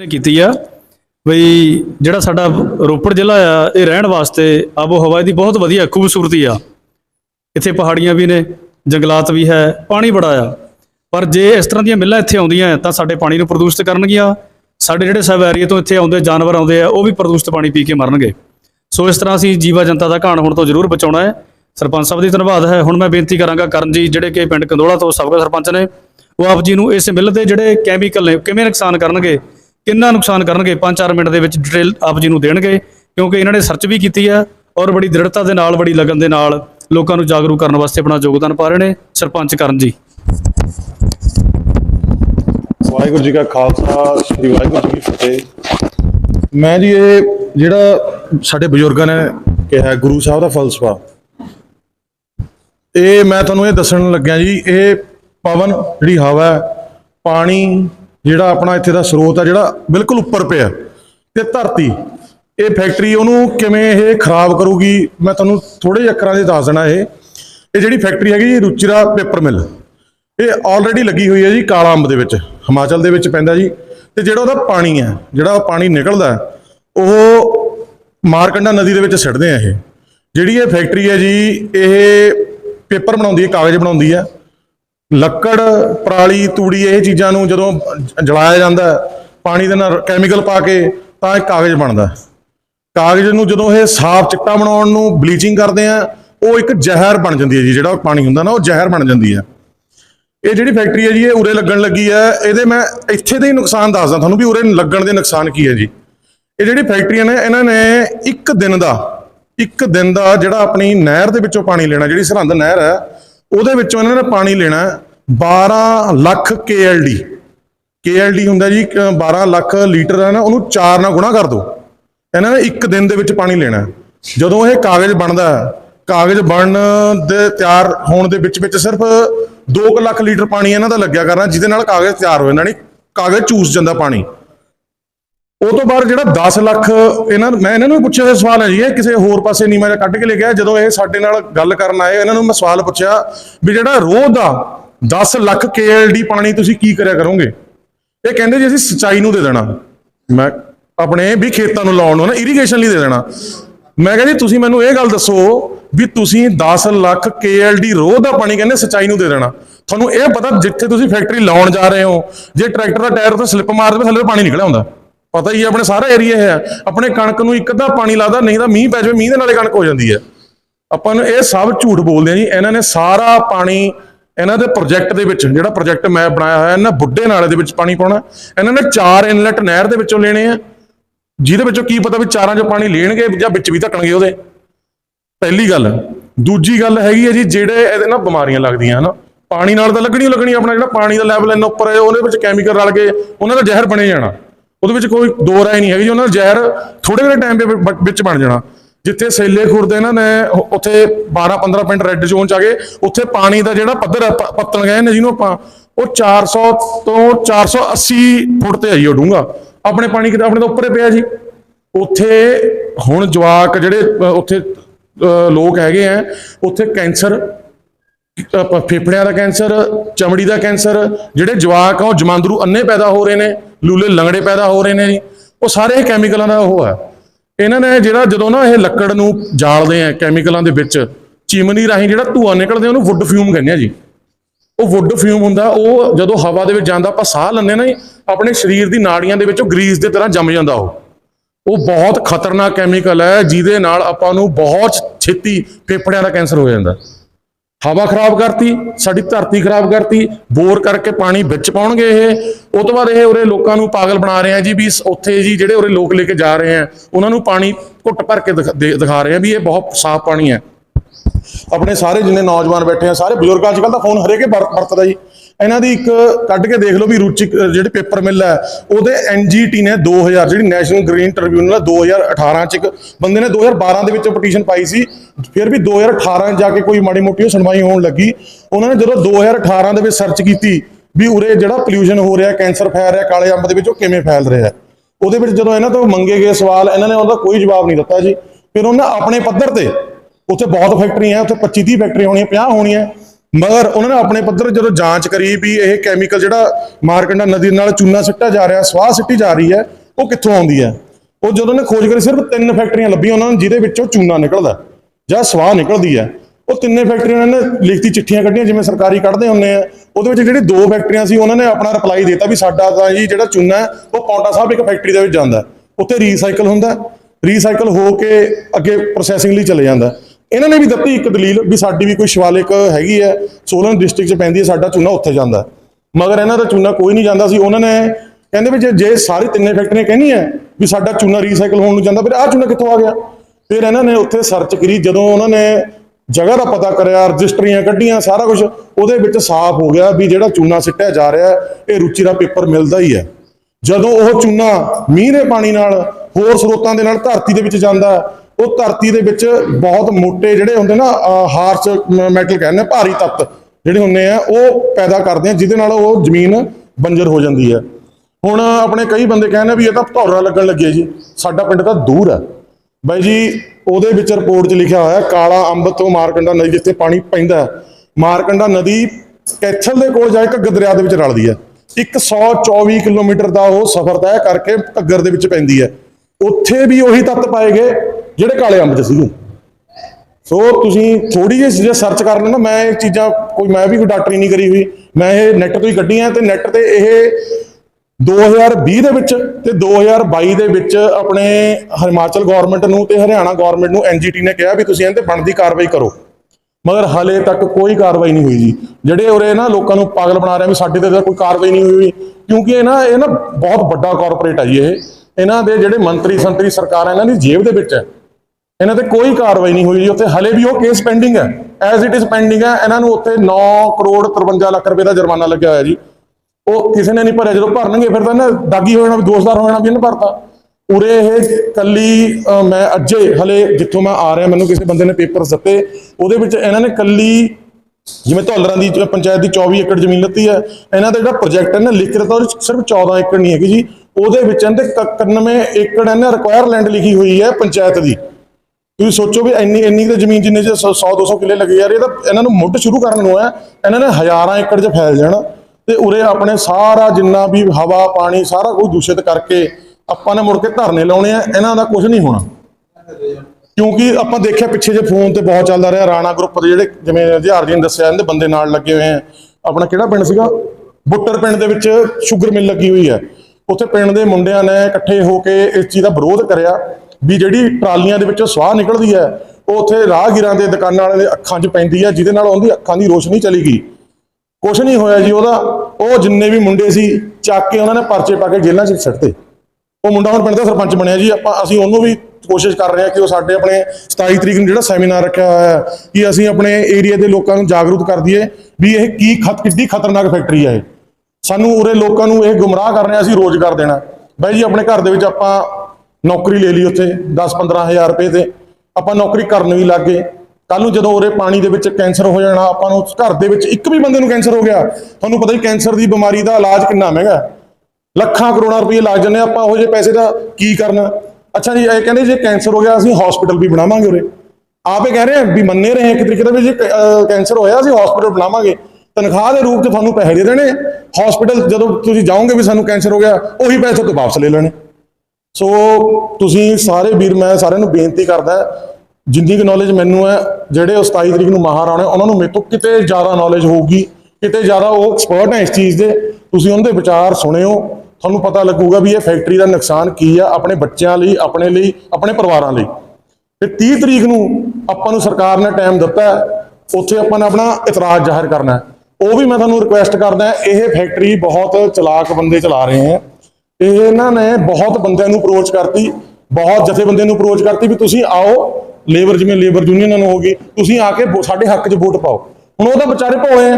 ਨੇ ਕੀਤੀ ਆ ਬਈ ਜਿਹੜਾ ਸਾਡਾ ਰੋਪੜ ਜ਼ਿਲ੍ਹਾ ਆ, ਇਹ ਰਹਿਣ ਵਾਸਤੇ ਆਬੋ ਹਵਾ ਦੀ ਬਹੁਤ ਵਧੀਆ ਖੂਬਸੂਰਤੀ ਆ। ਇੱਥੇ ਪਹਾੜੀਆਂ ਵੀ ਨੇ, ਜੰਗਲਾਤ ਵੀ ਹੈ, ਪਾਣੀ ਬੜਾ ਆ। ਪਰ ਜੇ ਇਸ ਤਰ੍ਹਾਂ ਦੀਆਂ ਮਿੱਲਾਂ ਇੱਥੇ ਆਉਂਦੀਆਂ ਤਾਂ ਸਾਡੇ ਪਾਣੀ ਨੂੰ ਪ੍ਰਦੂਸ਼ਿਤ ਕਰਨਗੀਆਂ। ਸਾਡੇ ਜਿਹੜੇ ਸਬ ਏਰੀਏ ਤੋਂ ਇੱਥੇ ਆਉਂਦੇ ਜਾਨਵਰ ਆਉਂਦੇ ਆ, ਉਹ ਵੀ ਪ੍ਰਦੂਸ਼ਿਤ ਪਾਣੀ ਪੀ ਕੇ ਮਰਨਗੇ। ਸੋ ਇਸ ਤਰ੍ਹਾਂ ਅਸੀਂ ਜੀਵਾ ਜਨਤਾ ਦਾ ਘਾਣ ਹੋਣ ਤੋਂ ਜ਼ਰੂਰ ਬਚਾਉਣਾ ਹੈ। ਸਰਪੰਚ ਸਾਹਿਬ ਦੀ ਧੰਨਵਾਦ ਹੈ। ਹੁਣ ਮੈਂ ਬੇਨਤੀ ਕਰਾਂਗਾ ਕਰਨ ਜੀ ਜਿਹੜੇ ਕਿ ਪਿੰਡ ਕੰਦੋਲਾ ਤੋਂ ਸਾਬਕਾ ਸਰਪੰਚ ਨੇ, ਉਹ ਆਪ ਜੀ ਨੂੰ ਇਸ ਮਿੱਲ ਦੇ ਜਿਹੜੇ ਕੈਮੀਕਲ ਨੇ, ਕਿਵੇਂ ਨੁਕਸਾਨ ਕਰਨਗੇ ਕਿੰਨਾ ਨੁਕਸਾਨ ਕਰਨਗੇ? 5-4 ਮਿੰਟ ਦੇ ਵਿੱਚ ਡਿਟੇਲ ਆਪ ਜੀ ਨੂੰ ਦੇਣਗੇ, ਕਿਉਂਕਿ ਇਹਨਾਂ ਨੇ ਸਰਚ ਵੀ ਕੀਤੀ ਹੈ ਔਰ ਬੜੀ ਦ੍ਰਿੜਤਾ ਦੇ ਨਾਲ, ਬੜੀ ਲਗਨ ਦੇ ਨਾਲ ਲੋਕਾਂ ਨੂੰ ਜਾਗਰੂਕ ਕਰਨ ਵਾਸਤੇ ਆਪਣਾ ਯੋਗਦਾਨ ਪਾ ਰਹੇ ਨੇ ਸਰਪੰਚ ਕਰਨ ਜੀ। ਵਾਹਿਗੁਰੂ ਜੀ ਕਾ ਖਾਲਸਾ, ਸ੍ਰੀ ਵਾਹਿਗੁਰੂ ਜੀ ਕੀ ਫਤਿਹ। ਮੈਂ ਜੀ ਇਹ ਜਿਹੜਾ ਸਾਡੇ ਬਜ਼ੁਰਗਾਂ ਨੇ ਕਿਹਾ, ਗੁਰੂ ਸਾਹਿਬ ਦਾ ਫਲਸਫਾ, ਇਹ ਮੈਂ ਤੁਹਾਨੂੰ ਇਹ ਦੱਸਣ ਲੱਗਿਆ ਜੀ, ਇਹ ਪਵਨ, ਜਿਹੜੀ ਹਵਾ ਪਾਣੀ ਜਿਹੜਾ ਆਪਣਾ ਇੱਥੇ ਦਾ ਸਰੋਤ ਆ, ਜਿਹੜਾ ਬਿਲਕੁਲ ਉੱਪਰ ਪਿਆ। ਤੇ ਧਰਤੀ, ਇਹ ਫੈਕਟਰੀ ਉਹਨੂੰ ਕਿਵੇਂ ਇਹ ਖਰਾਬ ਕਰੂਗੀ, ਮੈਂ ਤੁਹਾਨੂੰ ਥੋੜੇ ਜਿਹੇ ਅੱਖਰਾਂ ਦੇ ਦੱਸ ਦੇਣਾ ਇਹ। ਇਹ ਜਿਹੜੀ ਫੈਕਟਰੀ ਹੈਗੀ ਜੀ, ਰੁਚਿਰਾ ਪੇਪਰ ਮਿਲ ਇਹ ਆਲਰੇਡੀ ਲੱਗੀ ਹੋਈ ਹੈ ਜੀ, ਕਾਲਾ ਅੰਬ ਦੇ ਵਿੱਚ, ਹਿਮਾਚਲ ਦੇ ਵਿੱਚ ਪੈਂਦਾ ਜੀ। ਤੇ ਜਿਹੜਾ ਉਹਦਾ ਪਾਣੀ ਹੈ, ਜਿਹੜਾ ਉਹ ਪਾਣੀ ਨਿਕਲਦਾ ਉਹ ਮਾਰਕੰਡਾ ਨਦੀ ਦੇ ਵਿੱਚ ਸਿੱਟਦੇ ਆ ਇਹ। ਜਿਹੜੀ ਇਹ ਫੈਕਟਰੀ ਹੈ ਜੀ, ਇਹ ਪੇਪਰ ਬਣਾਉਂਦੀ ਹੈ, ਕਾਗਜ਼ ਬਣਾਉਂਦੀ ਹੈ। ਲੱਕੜ, ਪਰਾਲੀ, ਤੂੜੀ ਇਹ ਚੀਜ਼ਾਂ ਨੂੰ ਜਦੋਂ ਜਲਾਇਆ ਜਾਂਦਾ ਪਾਣੀ ਦੇ ਨਾਲ ਕੈਮੀਕਲ ਪਾ ਕੇ, ਤਾਂ ਇਹ ਕਾਗਜ਼ ਬਣਦਾ ਕਾਗਜ਼ ਨੂੰ ਜਦੋਂ ਇਹ ਸਾਫ਼ ਚਿੱਟਾ ਬਣਾਉਣ ਨੂੰ ਬਲੀਚਿੰਗ ਕਰਦੇ ਆ, ਉਹ ਇੱਕ ਜ਼ਹਿਰ ਬਣ ਜਾਂਦੀ ਹੈ ਜੀ, ਜਿਹੜਾ ਪਾਣੀ ਹੁੰਦਾ ਨਾ, ਉਹ ਜ਼ਹਿਰ ਬਣ ਜਾਂਦੀ ਹੈ। ਇਹ ਜਿਹੜੀ ਫੈਕਟਰੀ ਹੈ ਜੀ, ਇਹ ਉਰੇ ਲੱਗਣ ਲੱਗੀ ਹੈ। ਇਹਦੇ ਮੈਂ ਇੱਥੇ ਦੇ ਹੀ ਨੁਕਸਾਨ ਦੱਸਦਾ ਤੁਹਾਨੂੰ ਵੀ ਉਰੇ ਲੱਗਣ ਦੇ ਨੁਕਸਾਨ ਕੀ ਹੈ ਜੀ। ਇਹ ਜਿਹੜੀ ਫੈਕਟਰੀਆਂ ਨੇ, ਇਹਨਾਂ ਨੇ ਇੱਕ ਦਿਨ ਦਾ, ਇੱਕ ਦਿਨ ਦਾ ਜਿਹੜਾ ਆਪਣੀ ਨਹਿਰ ਦੇ ਵਿੱਚੋਂ ਪਾਣੀ ਲੈਣਾ, ਜਿਹੜੀ ਸਰਹੰਦ ਨਹਿਰ ਹੈ ਉਹਦੇ ਵਿੱਚੋਂ ਇਹਨਾਂ ਨੇ ਪਾਣੀ ਲੈਣਾ ਹੈ 12 ਲੱਖ KLD KLD ਹੁੰਦਾ ਜੀ ਅ, 12 ਲੱਖ ਲੀਟਰ ਹੈ ਨਾ ਉਹਨੂੰ 4 ਨਾਲ ਗੁਣਾ ਕਰ ਦਿਓ। ਇਹਨਾਂ ਨੇ ਇੱਕ ਦਿਨ ਦੇ ਵਿੱਚ ਪਾਣੀ ਲੈਣਾ ਜਦੋਂ ਇਹ ਕਾਗਜ਼ ਬਣਦਾ ਕਾਗਜ਼ ਬਣਨ ਦੇ ਤਿਆਰ ਹੋਣ ਦੇ ਵਿੱਚ ਵਿੱਚ ਸਿਰਫ 2 ਲੱਖ ਲੀਟਰ ਪਾਣੀ ਇਹਨਾਂ ਦਾ ਲੱਗਿਆ ਕਰਨਾ ਜਿਹਦੇ ਨਾਲ ਕਾਗਜ਼ ਤਿਆਰ ਹੋ ਜਾਂਦਾ ਨਹੀਂ ਕਾਗਜ਼ ਚੂਸ ਜਾਂਦਾ ਪਾਣੀ। ਉਹ ਤੋਂ ਬਾਅਦ ਜਿਹੜਾ 10 ਲੱਖ ਇਹਨਾਂ ਮੈਂ ਇਹਨਾਂ ਨੂੰ ਵੀ ਪੁੱਛਿਆ ਹੋਇਆ ਸਵਾਲ ਹੈ ਜੀ, ਇਹ ਕਿਸੇ ਹੋਰ ਪਾਸੇ ਨਹੀਂ ਮੈਂ ਕੱਢ ਕੇ ਲੈ ਗਿਆ? ਜਦੋਂ ਇਹ ਸਾਡੇ ਨਾਲ ਗੱਲ ਕਰਨ ਆਏ, ਇਹਨਾਂ ਨੂੰ ਮੈਂ ਸਵਾਲ ਪੁੱਛਿਆ ਵੀ ਜਿਹੜਾ ਰੋਹ ਦਾ 10 ਲੱਖ KLD ਪਾਣੀ ਤੁਸੀਂ ਕੀ ਕਰਿਆ ਕਰੋਗੇ? ਇਹ ਕਹਿੰਦੇ ਜੀ ਅਸੀਂ ਸਿੰਚਾਈ ਨੂੰ ਦੇ ਦੇਣਾ। ਮੈਂ ਆਪਣੇ ਵੀ ਖੇਤਾਂ ਨੂੰ ਲਾਉਣ ਨੂੰ ਨਾ ਇਰੀਗੇਸ਼ਨ ਲਈ ਦੇ ਦੇਣਾ। ਮੈਂ ਕਹਿੰਦੀ ਤੁਸੀਂ ਮੈਨੂੰ ਇਹ ਗੱਲ ਦੱਸੋ ਵੀ ਤੁਸੀਂ 10 ਲੱਖ KLD ਰੋਹ ਦਾ ਪਾਣੀ ਕਹਿੰਦੇ ਸਿੰਚਾਈ ਨੂੰ ਦੇ ਦੇਣਾ। ਤੁਹਾਨੂੰ ਇਹ ਪਤਾ ਜਿੱਥੇ ਤੁਸੀਂ ਫੈਕਟਰੀ ਲਾਉਣ ਜਾ ਰਹੇ ਹੋ। ਜੇ ਟਰੈਕਟਰ ਦਾ ਟਾਇਰ ਉੱਤੇ ਸਲਿੱਪ ਮਾਰ ਦੇਵੇ, ਥੱਲੇ ਪਾਣੀ ਨਿਕਲਿਆ ਹੁੰਦਾ। ਪਤਾ ਹੀ ਹੈ, ਆਪਣੇ ਸਾਰਾ ਏਰੀਆ ਹੈ। ਆਪਣੇ ਕਣਕ ਨੂੰ ਇੱਕ ਅੱਧਾ ਪਾਣੀ ਲੱਗਦਾ ਨਹੀਂ ਤਾਂ ਮੀਂਹ ਪੈ ਜਾਵੇ, ਮੀਂਹ ਦੇ ਨਾਲੇ ਕਣਕ ਹੋ ਜਾਂਦੀ ਹੈ। ਆਪਾਂ ਨੂੰ ਇਹ ਸਭ ਝੂਠ ਬੋਲਦੇ ਆ ਜੀ। ਇਹਨਾਂ ਨੇ ਸਾਰਾ ਪਾਣੀ ਇਹਨਾਂ ਦੇ ਪ੍ਰੋਜੈਕਟ ਦੇ ਵਿੱਚ, ਜਿਹੜਾ ਪ੍ਰੋਜੈਕਟ ਮੈਂ ਬਣਾਇਆ ਹੋਇਆ, ਇਹਨਾਂ ਬੁੱਢੇ ਨਾਲੇ ਦੇ ਵਿੱਚ ਪਾਣੀ ਪਾਉਣਾ। ਇਹਨਾਂ ਨੇ ਚਾਰ ਇਨਲੈਟ ਨਹਿਰ ਦੇ ਵਿੱਚੋਂ ਲੈਣੇ ਆ। ਜਿਹਦੇ ਵਿੱਚੋਂ ਕੀ ਪਤਾ ਵੀ ਚਾਰਾਂ ਚੋਂ ਪਾਣੀ ਲੈਣਗੇ ਜਾਂ ਵਿੱਚ ਵੀ ਧੱਕਣਗੇ ਉਹਦੇ। ਪਹਿਲੀ ਗੱਲ। ਦੂਜੀ ਗੱਲ ਹੈਗੀ ਹੈ ਜੀ, ਜਿਹੜੇ ਇਹਦੇ ਨਾਲ ਬਿਮਾਰੀਆਂ ਲੱਗਦੀਆਂ, ਹਨਾ। ਪਾਣੀ ਨਾਲ ਤਾਂ ਲੱਗਣੀ ਲੱਗਣੀ, ਆਪਣਾ ਜਿਹੜਾ ਪਾਣੀ ਦਾ ਲੈਵਲ ਇੰਨਾ ਉੱਪਰ ਹੈ, ਉਹਦੇ ਵਿੱਚ ਕੈਮੀਕਲ ਰਲ ਕੇ ਉਹਨਾਂ ਦਾ ਜ਼ਹਿਰ ਬਣੇ ਜਾਣਾ। ਉਹਦੇ ਵਿੱਚ ਕੋਈ ਦੋ ਰਾਏ ਨਹੀਂ ਹੈਗੀ ਜੀ ਉਹਨਾਂ ਦਾ ਜ਼ਹਿਰ ਥੋੜੇ ਜਿਹੇ ਟਾਈਮ ਦੇ ਵਿੱਚ- ਬਣ ਜਾਣਾ। ਜਿੱਥੇ ਸੇਲੇ ਖੁਰਦੇ ਨਾ ਨੇ ਉੱਥੇ 12 15 ਪਿੰਡ ਰੈੱਡ ਜ਼ੋਨ ਚ ਆ ਗਏ ਉੱਥੇ ਪਾਣੀ ਦਾ ਜਿਹੜਾ ਪੱਧਰ ਹੈ, ਪੱਤਣ ਗਏ ਨੇ ਜਿਹਨੂੰ ਆਪਾਂ ਉਹ 400 ਤੋਂ 480 ਫੁੱਟ ਤੇ ਆਈ ਉਹ ਡੂੰਗਾ ਆਪਣੇ ਪਾਣੀ ਕਿਤੇ ਆਪਣੇ ਤੋਂ ਉੱਪਰ ਪਿਆ ਜੀ। ਉੱਥੇ ਹੁਣ ਜਵਾਕ ਜਿਹੜੇ ਉੱਥੇ ਲੋਕ ਹੈਗੇ ਆ ਉੱਥੇ ਕੈਂਸਰ ਫੇਫੜਿਆਂ ਦਾ ਕੈਂਸਰ ਚਮੜੀ ਦਾ ਕੈਂਸਰ ਜਿਹੜੇ ਜਵਾਕ ਆ ਉਹ ਜਮਾਂਦਰੂ ਅੰਨੇ ਪੈਦਾ ਹੋ ਰਹੇ ਨੇ। ਲੂਲੇ ਲੰਗੜੇ ਪੈਦਾ ਹੋ ਰਹੇ ਨੇ ਜੀ। ਉਹ ਸਾਰੇ ਇਹ ਕੈਮੀਕਲਾਂ ਦਾ ਉਹ ਹੈ। ਇਹਨਾਂ ਨੇ ਜਿਹੜਾ ਜਦੋਂ ਨਾ ਇਹ ਲੱਕੜ ਨੂੰ ਜਾਲਦੇ ਆ ਕੈਮੀਕਲਾਂ ਦੇ ਵਿੱਚ ਚਿਮਨੀ ਰਾਹੀਂ ਜਿਹੜਾ ਧੂਆ ਨਿਕਲਦਾ ਉਹਨੂੰ ਵੁੱਡ ਫਿਊਮ ਕਹਿੰਦੇ ਆ ਜੀ। ਉਹ ਵੁੱਡ ਫਿਊਮ ਹੁੰਦਾ ਉਹ ਜਦੋਂ ਹਵਾ ਦੇ ਵਿੱਚ ਜਾਂਦਾ ਆਪਾਂ ਸਾਹ ਲੈਂਦੇ ਨਾ ਜੀ, ਆਪਣੇ ਸਰੀਰ ਦੀ ਨਾੜੀਆਂ ਦੇ ਵਿੱਚ ਉਹ ਗਰੀਸ ਦੇ ਤਰ੍ਹਾਂ ਜੰਮ ਜਾਂਦਾ ਉਹ। ਉਹ ਬਹੁਤ ਖਤਰਨਾਕ ਕੈਮੀਕਲ ਹੈ ਜਿਹਦੇ ਨਾਲ ਆਪਾਂ ਨੂੰ ਬਹੁਤ ਛੇਤੀ ਫੇਫੜਿਆਂ ਦਾ ਕੈਂਸਰ ਹੋ ਜਾਂਦਾ। ਹਵਾ ਖਰਾਬ ਕਰਤੀ, ਸਾਡੀ ਧਰਤੀ ਖਰਾਬ ਕਰਤੀ, ਬੋਰ ਕਰਕੇ ਪਾਣੀ ਵਿੱਚ ਪਾਉਣਗੇ ਇਹ। ਉਹ ਤੋਂ ਬਾਅਦ ਇਹ ਉਰੇ ਲੋਕਾਂ ਨੂੰ ਪਾਗਲ ਬਣਾ ਰਹੇ ਆ ਜੀ ਵੀ ਉੱਥੇ ਜੀ ਜਿਹੜੇ ਉਰੇ ਲੋਕ ਲੈ ਕੇ ਜਾ ਰਹੇ ਆ, ਉਹਨਾਂ ਨੂੰ ਪਾਣੀ ਘੁੱਟ ਭਰ ਕੇ ਦਿਖਾ- ਦੇ- ਦਿਖਾ ਰਹੇ ਆ ਵੀ ਇਹ ਬਹੁਤ ਸਾਫ਼ ਪਾਣੀ ਹੈ। ਆਪਣੇ ਸਾਰੇ ਜਿੰਨੇ ਨੌਜਵਾਨ ਬੈਠੇ ਆ, ਸਾਰੇ ਬਜ਼ੁਰਗ, ਅੱਜ ਕੱਲ ਤਾਂ ਫੋਨ ਹਰੇਕੇ ਵਰ- ਵਰਤਦਾ ਜੀ। ਇਹਨਾਂ ਦੀ ਇੱਕ ਕੱਢ ਕੇ ਦੇਖ ਲਓ ਵੀ ਰੁਚਿਕ ਜਿਹੜੀ ਪੇਪਰ ਮਿਲ ਹੈ, ਉਹਦੇ ਐਨਜੀਟੀ ਨੇ 2000 ਜਿਹੜੀ ਨੈਸ਼ਨਲ ਗ੍ਰੀਨ ਟ੍ਰਿਬਿਊਨਲ 2018 ਚ ਇੱਕ ਬੰਦੇ ਨੇ 2012 ਦੇ ਵਿੱਚ ਪਟੀਸ਼ਨ ਪਾਈ ਸੀ, ਫਿਰ ਵੀ 2018 ਚ ਜਾ ਕੇ ਕੋਈ ਮਾੜੀ ਮੋਟੀ ਉਹ ਸੁਣਵਾਈ ਹੋਣ ਲੱਗੀ। ਉਹਨਾਂ ਨੇ ਜਦੋਂ 2018 ਦੇ ਵਿੱਚ ਸਰਚ ਕੀਤੀ ਵੀ ਉਰੇ ਜਿਹੜਾ ਪੋਲਿਊਸ਼ਨ ਹੋ ਰਿਹਾ ਕੈਂਸਰ ਫੈਲ ਰਿਹਾ, ਕਾਲੇ ਅੰਬ ਦੇ ਵਿੱਚ ਉਹ ਕਿਵੇਂ ਫੈਲ ਰਿਹਾ ਉਹਦੇ ਵਿੱਚ ਜਦੋਂ ਇਹਨਾਂ ਤੋਂ ਮੰਗੇ ਗਏ ਸਵਾਲ, ਇਹਨਾਂ ਨੇ ਉਹਦਾ ਕੋਈ ਜਵਾਬ ਨਹੀਂ ਦਿੱਤਾ ਜੀ। ਫਿਰ ਉਹਨਾਂ ਆਪਣੇ ਪੱਧਰ ਤੇ, ਉੱਥੇ ਬਹੁਤ ਫੈਕਟਰੀਆਂ ਉੱਥੇ 25 30 ਫੈਕਟਰੀਆਂ ਹੋਣੀਆਂ 50 ਹੋਣੀਆਂ। ਮਗਰ ਉਹਨਾਂ ਨੇ ਆਪਣੇ ਪੱਧਰ ਜਦੋਂ ਜਾਂਚ ਕਰੀ ਵੀ ਇਹ ਕੈਮੀਕਲ ਜਿਹੜਾ ਮਾਰਕੰਡਾ ਨਦੀ ਨਾਲ ਚੂਨਾ ਸਿੱਟਿਆ ਜਾ ਰਿਹਾ, ਸਵਾਹ ਸਿੱਟੀ ਜਾ ਰਹੀ ਹੈ, ਉਹ ਕਿੱਥੋਂ ਆਉਂਦੀ ਹੈ? ਉਹ ਜਦੋਂ ਨੇ ਖੋਜ ਕਰੀ, ਸਿਰਫ ਤਿੰਨ ਫੈਕਟਰੀਆਂ ਲੱਭੀਆਂ ਉਹਨਾਂ ਨੂੰ, ਜਿਹਦੇ ਵਿੱਚੋਂ ਚੂਨਾ ਨਿਕਲਦਾ ਜਾਂ ਸਵਾਹ ਨਿਕਲਦੀ ਹੈ। ਉਹ ਤਿੰਨੇ ਫੈਕਟਰੀਆਂ ਉਹਨਾਂ ਨੇ ਲਿਖਤੀ ਚਿੱਠੀਆਂ ਕੱਢੀਆਂ, ਜਿਵੇਂ ਸਰਕਾਰੀ ਕੱਢਦੇ ਹੁੰਦੇ ਆ। ਉਹਦੇ ਵਿੱਚ ਜਿਹੜੀ ਦੋ ਫੈਕਟਰੀਆਂ ਸੀ, ਉਹਨਾਂ ਨੇ ਆਪਣਾ ਰਿਪਲਾਈ ਦਿੱਤਾ ਵੀ ਸਾਡਾ ਤਾਂ ਜੀ ਜਿਹੜਾ ਚੂਨਾ ਹੈ, ਉਹ ਪੌਂਟਾ ਸਾਹਿਬ ਇੱਕ ਫੈਕਟਰੀ ਦੇ ਵਿੱਚ ਜਾਂਦਾ ਉੱਥੇ ਰੀਸਾਈਕਲ ਹੁੰਦਾ ਰੀਸਾਈਕਲ ਹੋ ਕੇ ਅੱਗੇ ਪ੍ਰੋਸੈਸਿੰਗ ਲਈ ਚਲੇ ਜਾਂਦਾ ਇਹਨਾਂ ਨੇ ਵੀ ਦਿੱਤੀ ਇੱਕ ਦਲੀਲ ਵੀ ਸਾਡੀ ਵੀ ਕੋਈ ਸ਼ਿਵਾਲਿਕ ਹੈਗੀ ਹੈ, ਸੋਲਨ ਡਿਸਟ੍ਰਿਕਟ 'ਚ ਪੈਂਦੀ ਹੈ, ਸਾਡਾ ਚੂਨਾ ਉੱਥੇ ਜਾਂਦਾ ਮਗਰ ਇਹਨਾਂ ਦਾ ਚੂਨਾ ਕੋਈ ਨਹੀਂ ਜਾਂਦਾ ਸੀ, ਉਹਨਾਂ ਨੇ ਕਹਿੰਦੇ ਵੀ ਜੇ ਜੇ ਸਾਰੀ ਤਿੰਨੇ ਫੈਕਟਰੀਆਂ ਕਹਿੰਦੀਆਂ ਵੀ ਸਾਡਾ ਚੂਨਾ ਰੀਸਾਈਕਲ ਹੋਣ ਨੂੰ ਜਾਂਦਾ, ਫਿਰ ਆਹ ਚੂਨਾ ਕਿੱਥੋਂ ਆ ਗਿਆ? ਫਿਰ ਇਹਨਾਂ ਨੇ ਉੱਥੇ ਸਰਚ ਕਰੀ, ਜਦੋਂ ਉਹਨਾਂ ਨੇ ਜਗ੍ਹਾ ਦਾ ਪਤਾ ਕਰਿਆ, ਰਜਿਸਟਰੀਆਂ ਕੱਢੀਆਂ, ਸਾਰਾ ਕੁਝ ਉਹਦੇ ਵਿੱਚ ਸਾਫ਼ ਹੋ ਗਿਆ ਵੀ ਜਿਹੜਾ ਚੂਨਾ ਸਿੱਟਿਆ ਜਾ ਰਿਹਾ ਇਹ ਰੁਚੀ ਦਾ ਪੇਪਰ ਮਿਲਦਾ ਹੀ ਹੈ। ਜਦੋਂ ਉਹ ਚੂਨਾ ਮੀਂਹ ਦੇ ਪਾਣੀ ਨਾਲ ਹੋਰ ਸਰੋਤਾਂ ਦੇ ਨਾਲ ਧਰਤੀ ਦੇ ਵਿੱਚ ਜਾਂਦਾ ਉਹ ਧਰਤੀ ਦੇ ਵਿੱਚ ਬਹੁਤ ਮੋٹے ਜਿਹੜੇ ਹੁੰਦੇ ਨਾ ਹਾਰਸ ਮੈਟਲ ਕਹਿੰਦੇ ਭਾਰੀ ਤੱਤ ਜਿਹੜੇ ਹੁੰਦੇ ਆ ਉਹ ਪੈਦਾ ਕਰਦੇ ਆ ਜਿਹਦੇ ਨਾਲ ਉਹ ਜ਼ਮੀਨ ਬੰਜਰ ਹੋ ਜਾਂਦੀ ਹੈ। ਹੁਣ ਆਪਣੇ ਕਈ ਬੰਦੇ ਕਹਿੰਦੇ ਵੀ ਇਹ ਤਾਂ ਭੌਰਾ ਲੱਗਣ ਲੱਗੇ ਜੀ ਸਾਡਾ ਪਿੰਡ ਤਾਂ ਦੂਰ ਹੈ। ਬਾਈ ਜੀ ਉਹਦੇ ਵਿੱਚ ਰਿਪੋਰਟ 'ਚ ਲਿਖਿਆ ਹੋਇਆ ਕਾਲਾ ਅੰਬ ਤੋਂ ਮਾਰਕੰਡਾ ਨਦੀ ਜਿੱਥੇ ਪਾਣੀ ਪੈਂਦਾ ਹੈ, ਮਾਰਕੰਡਾ ਨਦੀ ਕੈਥਲ ਦੇ ਕੋਲ ਜਾ ਕੇ ਘੱਗਰ ਦੇ ਵਿੱਚ ਰਲਦੀ ਹੈ। 124 ਕਿਲੋਮੀਟਰ ਦਾ ਉਹ ਸਫ਼ਰ ਤੈਅ ਕਰਕੇ ਘੱਗਰ ਦੇ ਵਿੱਚ ਪੈਂਦੀ ਹੈ। ਉੱਥੇ ਵੀ ਉਹੀ ਤੱਤ ਪਾਏ ਗਏ ਜਿਹੜੇ ਕਾਲੇ ਅੰਬ 'ਚ ਸੀਗੇ ਸੋ ਤੁਸੀਂ ਥੋੜੀ ਜਿਹੀ ਜੇ ਸਰਚ ਕਰ ਲੈਣਾ। ਮੈਂ ਇਹ ਚੀਜ਼ਾਂ ਕੋਈ, ਮੈਂ ਵੀ ਕੋਈ ਡਾਕਟਰੀ ਨਹੀਂ ਕਰੀ ਹੋਈ। ਮੈਂ ਇਹ ਨੈਟ ਤੋਂ ਹੀ ਕੱਢੀਆਂ ਤੇ ਨੈਟ ਤੇ ਇਹ 2020 ਦੇ ਵਿੱਚ ਤੇ 2022 ਦੇ ਵਿੱਚ ਆਪਣੇ ਹਿਮਾਚਲ ਗਵਰਨਮੈਂਟ ਨੂੰ ਤੇ ਹਰਿਆਣਾ ਗਵਰਨਮੈਂਟ ਨੂੰ ਐਨਜੀਟੀ ਨੇ ਕਿਹਾ ਵੀ ਤੁਸੀਂ ਇਹਦੇ ਬਣਦੀ ਕਾਰਵਾਈ ਕਰੋ। ਮਗਰ ਹਲੇ ਤੱਕ ਕੋਈ ਕਾਰਵਾਈ ਨਹੀਂ ਹੋਈ ਜੀ। ਜਿਹੜੇ ਉਰੇ ਨਾ ਲੋਕਾਂ ਨੂੰ ਪਾਗਲ ਬਣਾ ਰਹੇ ਵੀ ਸਾਡੇ ਤੇ ਕੋਈ ਕਾਰਵਾਈ ਨਹੀਂ ਹੋਈ। ਕਿਉਂਕਿ ਇਹ ਨਾ ਇਹ ਨਾ ਬਹੁਤ ਵੱਡਾ ਕਾਰਪੋਰੇਟ ਹੈ ਜੀ ਇਹ। ਇਹਨਾਂ ਦੇ ਜਿਹੜੇ ਮੰਤਰੀ ਸੰਤਰੀ ਸਰਕਾਰ ਇਹਨਾਂ ਦੀ ਜੇਬ ਦੇ ਵਿੱਚ ਹੈ ਇਹਨਾਂ ਤੇ ਕੋਈ ਕਾਰਵਾਈ ਨਹੀਂ ਹੋਈ ਜੀ। ਉੱਥੇ ਹਲੇ ਵੀ ਉਹ ਕੇਸ ਪੈਂਡਿੰਗ ਹੈ। ਐਜ਼ ਇਟ ਇਜ਼ ਪੈਂਡਿੰਗ ਹੈ, ਇਹਨਾਂ ਨੂੰ ਉੱਥੇ 9 ਕਰੋੜ 53 ਲੱਖ ਰੁਪਏ ਦਾ ਜੁਰਮਾਨਾ ਲੱਗਿਆ ਹੋਇਆ ਜੀ। ਉਹ ਕਿਸੇ ਨੇ ਨਹੀਂ ਭਰਿਆ। ਜਦੋਂ ਭਰਨਗੇ, ਫਿਰ ਤਾਂ ਨਾ ਦਾਗੀ ਹੋ ਜਾਣਾ, ਵੀ ਦੋਸਤਾਰ ਹੋ ਜਾਣਾ ਵੀ ਇਹਨੇ ਭਰਤਾ। ਉਰੇ ਇਹ ਕੱਲੀ ਮੈਂ ਅੱਜੇ ਹਲੇ ਜਿੱਥੋਂ ਮੈਂ ਆ ਰਿਹਾ, ਮੈਨੂੰ ਕਿਸੇ ਬੰਦੇ ਨੇ ਪੇਪਰ ਦਿੱਤੇ। ਉਹਦੇ ਵਿੱਚ ਇਹਨਾਂ ਨੇ ਕੱਲੀ, ਜਿਵੇਂ ਧੌਲਰਾਂ ਦੀ ਪੰਚਾਇਤ ਦੀ 24 ਏਕੜ ਜ਼ਮੀਨ ਲਿੱਤੀ ਹੈ, ਇਹਨਾਂ ਦਾ ਜਿਹੜਾ ਪ੍ਰੋਜੈਕਟ ਹੈ ਨਾ ਲਿਖ ਕੇ ਦਿੱਤਾ ਉਹਦੇ ਸਿਰਫ 14 ਏਕੜ ਨਹੀਂ ਹੈਗੀ ਜੀ। ਉਹਦੇ ਵਿੱਚ ਇਹਨਾਂ ਦੇ 91 ਏਕੜ ਇਹਨਾਂ ਰਿਕੁਆਇਰ ਲੈਂਡ ਲਿਖੀ ਹੋਈ ਹੈ ਪੰਚਾਇਤ ਦੀ। ਤੁਸੀਂ ਸੋਚੋ ਵੀ ਇੰਨੀ ਇੰਨੀ ਤੇ ਜ਼ਮੀਨ ਜਿੰਨੇ ਚ 100 200 ਕਿੱਲੇ ਲੱਗੇ ਯਾਰ, ਇਹ ਤਾਂ ਇਹਨਾਂ ਨੂੰ ਮੁੱਢ ਸ਼ੁਰੂ ਕਰਨ ਨੂੰ ਹੈ। ਇਹਨਾਂ ਨੇ ਹਜ਼ਾਰਾਂ ਏਕੜ 'ਚ ਫੈਲ ਜਾਣਾ। ਤੇ ਉਰੇ ਆਪਣੇ ਸਾਰਾ ਜਿੰਨਾ ਵੀ ਹਵਾ, ਪਾਣੀ, ਸਾਰਾ ਕੁਝ ਦੂਸ਼ਿਤ ਕਰਕੇ ਆਪਾਂ ਨੇ ਮੁੜ ਕੇ ਧਰਨੇ ਲਾਉਣੇ ਆ, ਇਹਨਾਂ ਦਾ ਕੁਝ ਨਹੀਂ ਹੋਣਾ। ਕਿਉਂਕਿ ਆਪਾਂ ਦੇਖਿਆ ਪਿੱਛੇ ਜੇ ਫੋਨ ਤੇ ਬਹੁਤ ਚੱਲਦਾ ਰਿਹਾ, ਰਾਣਾ ਗਰੁੱਪ ਦੇ ਜਿਹੜੇ ਜਿਵੇਂ ਹਜ਼ਾਰ ਜੀ ਨੇ ਦੱਸਿਆ, ਇਹਦੇ ਬੰਦੇ ਨਾਲ ਲੱਗੇ ਹੋਏ ਆ। ਆਪਣਾ ਕਿਹੜਾ ਪਿੰਡ ਸੀਗਾ? ਬੁੱਟਰ ਪਿੰਡ ਦੇ ਵਿੱਚ ਸ਼ੂਗਰ ਮਿਲ ਲੱਗੀ ਹੋਈ ਹੈ। ਉੱਥੇ ਪਿੰਡ ਦੇ ਮੁੰਡਿਆਂ ਨੇ ਇਕੱਠੇ ਹੋ ਕੇ ਇਸ ਚੀਜ਼ ਦਾ ਵਿਰੋਧ ਕਰਿਆ। ਵੀ ਜਿਹੜੀ ਟਰਾਲੀਆਂ ਦੇ ਵਿੱਚੋਂ ਸਵਾਹ ਨਿਕਲਦੀ ਹੈ ਉਹ ਉੱਥੇ ਰਾਹਗੀਰਾਂ ਦੇ ਦੁਕਾਨਾਂ ਵਾਲੇ ਦੇ ਅੱਖਾਂ 'ਚ ਪੈਂਦੀ ਹੈ ਜਿਹਦੇ ਨਾਲ ਉਹਦੀ ਅੱਖਾਂ ਦੀ ਰੋਸ਼ਨੀ ਚਲੀ ਗਈ। ਕੁਛ ਨਹੀਂ ਹੋਇਆ ਜੀ ਉਹਦਾ। ਉਹ ਜਿੰਨੇ ਵੀ ਮੁੰਡੇ ਸੀ ਚੱਕ ਕੇ ਉਹਨਾਂ ਨੇ ਪਰਚੇ ਪਾ ਕੇ ਜੇਲ੍ਹਾਂ 'ਚ ਸਿੱਟਦੇ ਉਹ ਮੁੰਡਾ ਹੁਣ ਪਿੰਡ ਦਾ ਸਰਪੰਚ ਬਣਿਆ ਜੀ। ਆਪਾਂ ਅਸੀਂ ਉਹਨੂੰ ਵੀ ਕੋਸ਼ਿਸ਼ ਕਰ ਰਹੇ ਹਾਂ ਕਿ ਉਹ ਸਾਡੇ ਆਪਣੇ 27 ਤਰੀਕ ਨੂੰ ਜਿਹੜਾ ਸੈਮੀਨਾਰ ਰੱਖਿਆ ਹੋਇਆ ਹੈ ਕਿ ਅਸੀਂ ਆਪਣੇ ਏਰੀਆ ਦੇ ਲੋਕਾਂ ਨੂੰ ਜਾਗਰੂਕ ਕਰ ਦਈਏ ਵੀ ਇਹ ਕੀ ਖਤ ਕਿੱਡੀ ਖਤਰਨਾਕ ਫੈਕਟਰੀ ਹੈ ਇਹ। ਸਾਨੂੰ ਉਰੇ ਲੋਕਾਂ ਨੂੰ ਇਹ ਗੁੰਮਰਾਹ ਕਰ ਰਹੇ ਆ, ਅਸੀਂ ਰੋਜ਼ਗਾਰ ਦੇਣਾ। ਬਾਈ ਜੀ ਆਪਣੇ ਘਰ ਦੇ ਵਿੱਚ ਆਪਾਂ ਨੌਕਰੀ ਲੈ ਲਈ ਉੱਥੇ 10-15000 ਰੁਪਏ ਤੇ ਆਪਾਂ ਨੌਕਰੀ ਕਰਨ ਵੀ ਲੱਗ ਗਏ। ਕੱਲ ਨੂੰ ਜਦੋਂ ਉਰੇ ਪਾਣੀ ਦੇ ਵਿੱਚ ਕੈਂਸਰ ਹੋ ਜਾਣਾ ਆਪਾਂ ਨੂੰ ਘਰ ਦੇ ਵਿੱਚ ਇੱਕ ਵੀ ਬੰਦੇ ਨੂੰ ਕੈਂਸਰ ਹੋ ਗਿਆ। ਤੁਹਾਨੂੰ ਪਤਾ ਹੀ ਕੈਂਸਰ ਦੀ ਬਿਮਾਰੀ ਦਾ ਇਲਾਜ ਕਿੰਨਾ ਮਹਿੰਗਾ ਹੈ। ਲੱਖਾਂ ਕਰੋੜਾਂ ਰੁਪਏ ਲੱਗ ਜਾਂਦੇ ਆ, ਆਪਾਂ ਉਹ ਜੇ ਪੈਸੇ ਦਾ ਕੀ ਕਰਨਾ? ਅੱਛਾ ਜੀ ਇਹ ਕਹਿੰਦੇ ਜੇ ਕੈਂਸਰ ਹੋ ਗਿਆ ਅਸੀਂ ਹਸਪੀਟਲ ਵੀ ਬਣਾਵਾਂਗੇ ਉਰੇ। ਆਪੇ ਕਹਿ ਰਹੇ ਆ ਵੀ ਮੰਨੇ ਰਹੇ ਇੱਕ ਤਰੀਕੇ ਦਾ ਵੀ ਜੇ ਕ- ਕੈਂਸਰ ਹੋਇਆ ਅਸੀਂ ਹਸਪੀਟਲ ਬਣਾਵਾਂਗੇ। ਤਨਖਾਹ ਦੇ ਰੂਪ 'ਚ ਤੁਹਾਨੂੰ ਪੈਸੇ ਦੇ ਦੇਣੇ। ਹਸਪੀਟਲ ਜਦੋਂ ਤੁਸੀਂ ਜਾਓਗੇ ਵੀ ਸਾਨੂੰ ਕੈਂਸਰ ਹੋ ਗਿਆ ਉਹੀ ਪੈਸੇ ਤੋਂ ਵਾਪਸ ਲੈ ਲੈਣੇ। ਸੋ ਤੁਸੀਂ ਸਾਰੇ ਵੀਰ, ਮੈਂ ਸਾਰਿਆਂ ਨੂੰ ਬੇਨਤੀ ਕਰਦਾ ਜਿੰਨੀ ਕੁ ਨੌਲੇਜ ਮੈਨੂੰ ਹੈ, ਜਿਹੜੇ ਉਹ 27 ਤਰੀਕ ਨੂੰ ਮਾਹਰ ਆਉਣੇ ਉਹਨਾਂ ਨੂੰ ਮੇਰੇ ਤੋਂ ਕਿਤੇ ਜ਼ਿਆਦਾ ਨੌਲੇਜ ਹੋਊਗੀ, ਕਿਤੇ ਜ਼ਿਆਦਾ ਉਹ ਐਕਸਪਰਟ ਹੈ ਇਸ ਚੀਜ਼ ਦੇ, ਤੁਸੀਂ ਉਹਨਾਂ ਦੇ ਵਿਚਾਰ ਸੁਣਿਓ, ਤੁਹਾਨੂੰ ਪਤਾ ਲੱਗੂਗਾ ਵੀ ਇਹ ਫੈਕਟਰੀ ਦਾ ਨੁਕਸਾਨ ਕੀ ਆ, ਆਪਣੇ ਬੱਚਿਆਂ ਲਈ, ਆਪਣੇ ਲਈ, ਆਪਣੇ ਪਰਿਵਾਰਾਂ ਲਈ। ਤੇ 30 ਤਰੀਕ ਨੂੰ ਆਪਾਂ ਨੂੰ ਸਰਕਾਰ ਨੇ ਟਾਈਮ ਦਿੱਤਾ ਉੱਥੇ ਆਪਾਂ ਨੇ ਆਪਣਾ ਇਤਰਾਜ਼ ਜ਼ਾਹਿਰ ਕਰਨਾ ਉਹ ਵੀ ਮੈਂ ਤੁਹਾਨੂੰ ਰਿਕੁਐਸਟ ਕਰਦਾ, ਇਹ ਫੈਕਟਰੀ ਬਹੁਤ ਚਲਾਕ ਬੰਦੇ ਚਲਾ ਰਹੇ ਹੈ। ਇਹ ਇਹਨਾਂ ਨੇ ਬਹੁਤ ਬੰਦਿਆਂ ਨੂੰ ਅਪਰੋਚ ਕਰਤੀ, ਬਹੁਤ ਜਥੇਬੰਦੀਆਂ ਨੂੰ ਅਪਰੋਚ ਕਰਤੀ ਵੀ ਤੁਸੀਂ ਆਓ ਲੇਬਰ ਜਿਵੇਂ ਲੇਬਰ ਯੂਨੀਅਨਾਂ ਨੂੰ ਹੋਗੀ ਤੁਸੀਂ ਆ ਕੇ ਸਾਡੇ ਹੱਕ 'ਚ ਵੋਟ ਪਾਓ। ਹੁਣ ਉਹ ਤਾਂ ਵਿਚਾਰੇ ਭੋਏ ਆ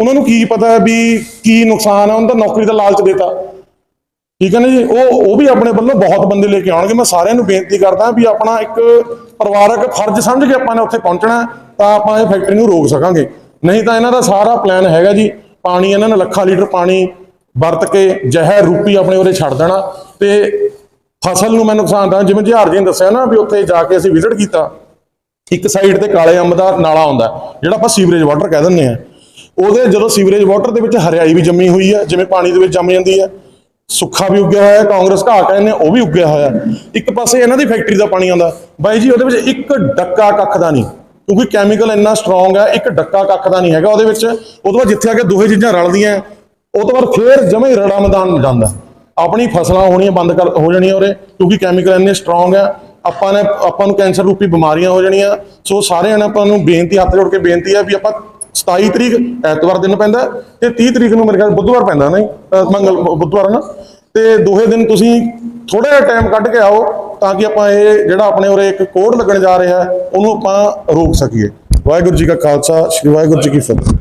ਉਹਨਾਂ ਨੂੰ ਕੀ ਪਤਾ ਵੀ ਕੀ ਨੁਕਸਾਨ ਆ, ਉਹਨਾਂ ਦਾ ਨੌਕਰੀ ਦਾ ਲਾਲਚ ਦੇਤਾ। ਠੀਕ ਹੈ ਨਾ ਜੀ? ਉਹ ਉਹ ਵੀ ਆਪਣੇ ਵੱਲੋਂ ਬਹੁਤ ਬੰਦੇ ਲੈ ਕੇ ਆਉਣਗੇ। ਮੈਂ ਸਾਰਿਆਂ ਨੂੰ ਬੇਨਤੀ ਕਰਦਾ ਵੀ ਆਪਣਾ ਇੱਕ ਪਰਿਵਾਰਕ ਫਰਜ਼ ਸਮਝ ਕੇ ਆਪਾਂ ਨੇ ਉੱਥੇ ਪਹੁੰਚਣਾ, ਤਾਂ ਆਪਾਂ ਇਹ ਫੈਕਟਰੀ ਨੂੰ ਰੋਕ ਸਕਾਂਗੇ। ਨਹੀਂ ਤਾਂ ਇਹਨਾਂ ਦਾ ਸਾਰਾ ਪਲਾਨ ਹੈਗਾ ਜੀ। ਪਾਣੀ, ਇਹਨਾਂ ਨੇ ਲੱਖਾਂ ਲੀਟਰ ਪਾਣੀ ਵਰਤ ਕੇ ਜ਼ਹਿਰ ਰੂਪੀ ਆਪਣੇ ਉਹਦੇ ਛੱਡ ਦੇਣਾ ਤੇ ਫਸਲ ਨੂੰ ਮੈਂ ਨੁਕਸਾਨ ਦਾ ਜਿਵੇਂ ਜਹਾਰ ਜੀ ਨੇ ਦੱਸਿਆ ਨਾ ਵੀ ਉੱਥੇ ਜਾ ਕੇ ਅਸੀਂ ਵਿਜ਼ਿਟ ਕੀਤਾ, ਇੱਕ ਸਾਈਡ ਤੇ ਕਾਲੇ ਅੰਬ ਦਾ ਨਾਲਾ ਆਉਂਦਾ ਜਿਹੜਾ ਆਪਾਂ ਸੀਵਰੇਜ ਵਾਟਰ ਕਹਿ ਦਿੰਦੇ ਆ ਉਹਦੇ ਜਦੋਂ ਸੀਵਰੇਜ ਵਾਟਰ ਦੇ ਵਿੱਚ ਹਰਿਆਈ ਵੀ ਜੰਮੀ ਹੋਈ ਹੈ, ਜਿਵੇਂ ਪਾਣੀ ਦੇ ਵਿੱਚ ਜੰਮ ਜਾਂਦੀ ਹੈ, ਸੁੱਖਾ ਵੀ ਉੱਗਿਆ ਹੋਇਆ ਕਾਂਗਰਸ ਘਾਹ ਕਹਿੰਦੇ ਉਹ ਵੀ ਉੱਗਿਆ ਹੋਇਆ ਇੱਕ ਪਾਸੇ ਇਹਨਾਂ ਦੀ ਫੈਕਟਰੀ ਦਾ ਪਾਣੀ ਆਉਂਦਾ। ਬਾਈ ਜੀ, ਉਹਦੇ ਵਿੱਚ ਇੱਕ ਡੱਕਾ ਕੱਖ ਦਾ ਨਹੀਂ, ਕਿਉਂਕਿ ਕੈਮੀਕਲ ਇੰਨਾ ਸਟਰੋਂਗ ਹੈ, ਇੱਕ ਡੱਕਾ ਕੱਖ ਦਾ ਨਹੀਂ ਹੈਗਾ ਉਹਦੇ ਵਿੱਚ। ਉਹ ਤੋਂ ਬਾਅਦ ਜਿੱਥੇ ਆ ਕੇ ਦੋਹੇ ਚੀਜ਼ਾਂ ਰਲਦੀਆਂ ਉਹ ਤੋਂ ਬਾਅਦ ਫੇਰ ਜਮੇ ਰੜਾ ਮੈਦਾਨ ਜਾਂਦਾ। ਆਪਣੀ ਫਸਲਾਂ ਹੋਣੀਆਂ ਬੰਦ ਕਰ ਹੋ ਜਾਣੀਆਂ ਉਰੇ, ਕਿਉਂਕਿ ਕੈਮੀਕਲ ਇੰਨੇ ਸਟਰੋਂਗ ਹੈ ਆਪਾਂ ਨੇ ਆਪਾਂ ਨੂੰ ਕੈਂਸਰ ਰੂਪੀ ਬਿਮਾਰੀਆਂ ਹੋ ਜਾਣੀਆਂ। ਸੋ ਸਾਰਿਆਂ ਨੇ ਆਪਾਂ ਨੂੰ ਬੇਨਤੀ, ਹੱਥ ਜੋੜ ਕੇ ਬੇਨਤੀ ਆ ਵੀ ਆਪਾਂ 27 ਤਰੀਕ ਐਤਵਾਰ ਦਿਨ ਪੈਂਦਾ ਹੈ ਤੇ 30 ਤਰੀਕ ਨੂੰ ਮੇਰੇ ਖਿਆਲ ਬੁੱਧਵਾਰ ਪੈਂਦਾ ਨਹੀਂ ਅਹ ਮੰਗਲ ਬੁੱਧਵਾਰ ਨਾ। ਤੇ ਦੋਹੇ ਦਿਨ ਤੁਸੀਂ ਥੋੜਾ ਜਿਹਾ ਟਾਈਮ ਕੱਢ ਕੇ ਆਓ ਤਾਂ ਕਿ ਆਪਾਂ ਇਹ ਜਿਹੜਾ ਆਪਣੇ ਉਰੇ ਇੱਕ ਕੋਡ ਲੱਗਣ ਜਾ ਰਿਹਾ, ਉਹਨੂੰ ਆਪਾਂ ਰੋਕ ਸਕੀਏ। ਵਾਹਿਗੁਰੂ ਜੀ ਕਾ ਖਾਲਸਾ, ਸ੍ਰੀ ਵਾਹਿਗੁਰੂ ਜੀ ਕੀ ਫਤਿਹ।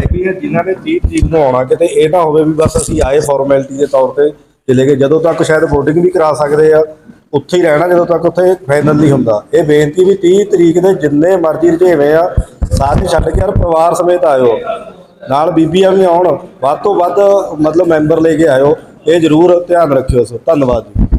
ਹੈਗੀ ਹੈ, ਜਿਨ੍ਹਾਂ ਨੇ 30 ਤਰੀਕ ਨੂੰ ਆਉਣਾ ਕਿਤੇ ਇਹ ਨਾ ਹੋਵੇ ਵੀ ਬਸ ਅਸੀਂ ਆਏ ਫਾਰਮੈਲਿਟੀ ਦੇ ਤੌਰ ਤੇ, ਚਲੇ ਗਏ। ਜਦੋਂ ਤੱਕ ਸ਼ਾਇਦ VOTING ਵੀ ਕਰਾ ਸਕਦੇ ਆ, ਉੱਥੇ ਹੀ ਰਹਿਣਾ, ਜਦੋਂ ਤੱਕ ਉੱਥੇ ਫਾਈਨਲ ਨਹੀਂ ਹੁੰਦਾ। ਇਹ ਬੇਨਤੀ ਵੀ 30 ਤਰੀਕ ਦੇ ਜਿੰਨੇ ਮਰਜ਼ੀ ਰੁਝੇਵੇਂ ਆ, ਸਾਰੇ ਛੱਡ ਕੇ ਯਾਰ ਪਰਿਵਾਰ ਸਮੇਤ ਆਇਓ। ਨਾਲ ਬੀਬੀਆਂ ਵੀ ਆਉਣ, ਵੱਧ ਤੋਂ ਵੱਧ ਮਤਲਬ ਮੈਂਬਰ ਲੈ ਕੇ ਆਇਓ। ਇਹ ਜ਼ਰੂਰ ਧਿਆਨ ਰੱਖਿਓ ਸੋ, ਧੰਨਵਾਦ ਜੀ।